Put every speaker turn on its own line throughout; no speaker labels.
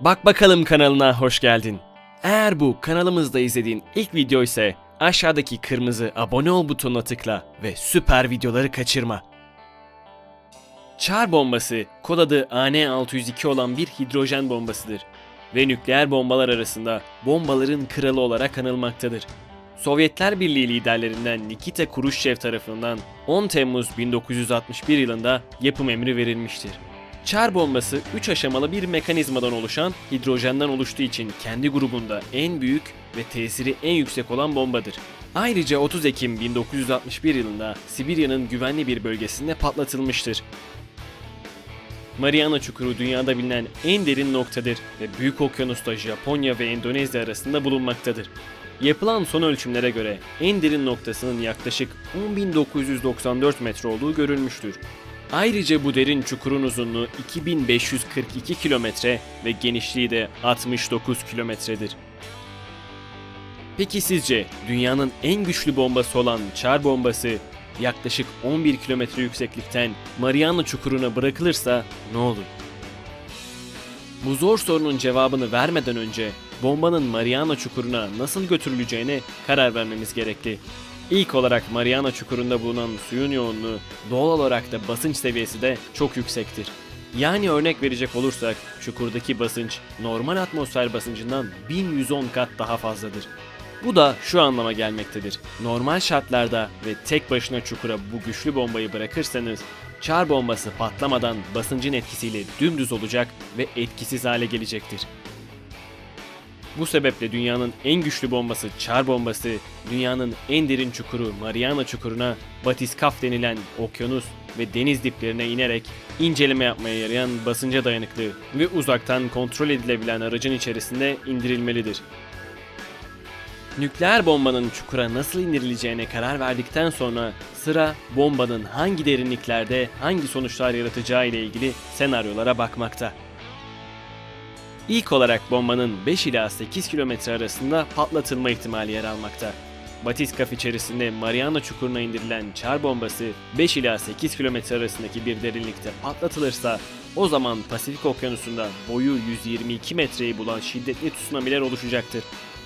Bak bakalım kanalına hoş geldin. Eğer bu kanalımızda izlediğin ilk video ise aşağıdaki kırmızı abone ol butonuna tıkla ve süper videoları kaçırma. Çar bombası kod adı AN-602 olan bir hidrojen bombasıdır ve nükleer bombalar arasında bombaların kralı olarak anılmaktadır. Sovyetler Birliği liderlerinden Nikita Khrushchev tarafından 10 Temmuz 1961 yılında yapım emri verilmiştir. Çar bombası 3 aşamalı bir mekanizmadan oluşan hidrojenden oluştuğu için kendi grubunda en büyük ve tesiri en yüksek olan bombadır. Ayrıca 30 Ekim 1961 yılında Sibirya'nın güvenli bir bölgesinde patlatılmıştır. Mariana Çukuru dünyada bilinen en derin noktadır ve Büyük Okyanus'ta Japonya ve Endonezya arasında bulunmaktadır. Yapılan son ölçümlere göre en derin noktasının yaklaşık 10.994 metre olduğu görülmüştür. Ayrıca bu derin çukurun uzunluğu 2542 kilometre ve genişliği de 69 kilometredir. Peki sizce dünyanın en güçlü bombası olan Çar bombası yaklaşık 11 kilometre yükseklikten Mariana Çukuru'na bırakılırsa ne olur? Bu zor sorunun cevabını vermeden önce bombanın Mariana Çukuru'na nasıl götürüleceğine karar vermemiz gerekli. İlk olarak Mariana Çukuru'nda bulunan suyun yoğunluğu doğal olarak da basınç seviyesi de çok yüksektir. Yani örnek verecek olursak çukurdaki basınç normal atmosfer basıncından 1110 kat daha fazladır. Bu da şu anlama gelmektedir. Normal şartlarda ve tek başına çukura bu güçlü bombayı bırakırsanız çar bombası patlamadan basıncın etkisiyle dümdüz olacak ve etkisiz hale gelecektir. Bu sebeple dünyanın en güçlü bombası Çar bombası, dünyanın en derin çukuru Mariana Çukuru'na batiskaf denilen okyanus ve deniz diplerine inerek inceleme yapmaya yarayan basınca dayanıklı ve uzaktan kontrol edilebilen aracın içerisinde indirilmelidir. Nükleer bombanın çukura nasıl indirileceğine karar verdikten sonra sıra bombanın hangi derinliklerde hangi sonuçlar yaratacağı ile ilgili senaryolara bakmakta. İlk olarak bombanın 5 ila 8 kilometre arasında patlatılma ihtimali yer almakta. Batiskaf içerisinde Mariana Çukuru'na indirilen çar bombası 5 ila 8 kilometre arasındaki bir derinlikte patlatılırsa o zaman Pasifik Okyanusu'nda boyu 122 metreyi bulan şiddetli tsunamiler oluşacaktır.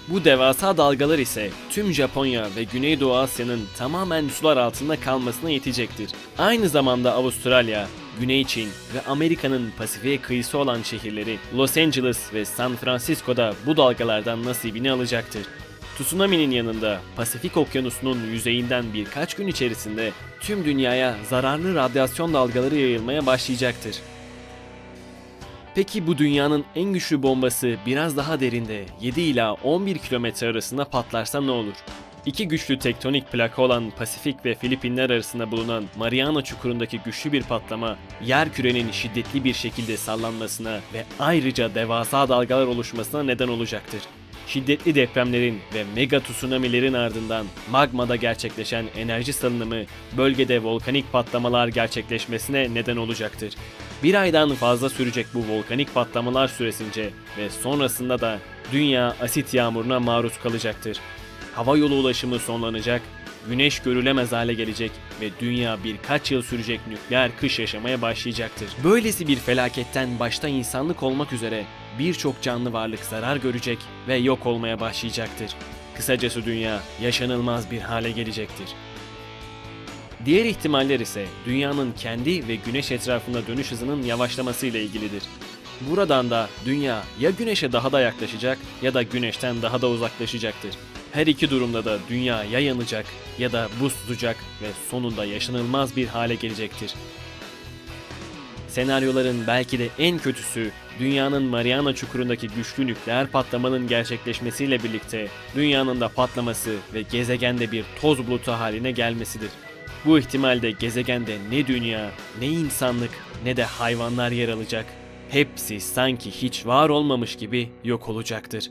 Bu devasa dalgalar ise tüm Japonya ve Güneydoğu Asya'nın tamamen sular altında kalmasına yetecektir. Aynı zamanda Avustralya, Güney Çin ve Amerika'nın Pasifik'e kıyısı olan şehirleri Los Angeles ve San Francisco'da bu dalgalardan nasibini alacaktır. Tsunami'nin yanında Pasifik Okyanusu'nun yüzeyinden birkaç gün içerisinde tüm dünyaya zararlı radyasyon dalgaları yayılmaya başlayacaktır. Peki bu dünyanın en güçlü bombası biraz daha derinde 7 ila 11 kilometre arasında patlarsa ne olur? İki güçlü tektonik plaka olan Pasifik ve Filipinler arasında bulunan Mariana Çukuru'ndaki güçlü bir patlama, yer kürenin şiddetli bir şekilde sallanmasına ve ayrıca devasa dalgalar oluşmasına neden olacaktır. Şiddetli depremlerin ve mega tsunamilerin ardından magmada gerçekleşen enerji salınımı bölgede volkanik patlamalar gerçekleşmesine neden olacaktır. Bir aydan fazla sürecek bu volkanik patlamalar süresince ve sonrasında da dünya asit yağmuruna maruz kalacaktır. Hava yolu ulaşımı sonlanacak, güneş görülemez hale gelecek ve dünya birkaç yıl sürecek nükleer kış yaşamaya başlayacaktır. Böylesi bir felaketten başta insanlık olmak üzere birçok canlı varlık zarar görecek ve yok olmaya başlayacaktır. Kısacası dünya yaşanılmaz bir hale gelecektir. Diğer ihtimaller ise dünyanın kendi ve güneş etrafında dönüş hızının yavaşlaması ile ilgilidir. Buradan da dünya ya güneşe daha da yaklaşacak ya da güneşten daha da uzaklaşacaktır. Her iki durumda da dünya ya yanacak ya da buz tutacak ve sonunda yaşanılmaz bir hale gelecektir. Senaryoların belki de en kötüsü dünyanın Mariana Çukuru'ndaki güçlü nükleer patlamanın gerçekleşmesiyle birlikte dünyanın da patlaması ve gezegende bir toz bulutu haline gelmesidir. Bu ihtimalde gezegende ne dünya, ne insanlık, ne de hayvanlar yer alacak. Hepsi sanki hiç var olmamış gibi yok olacaktır.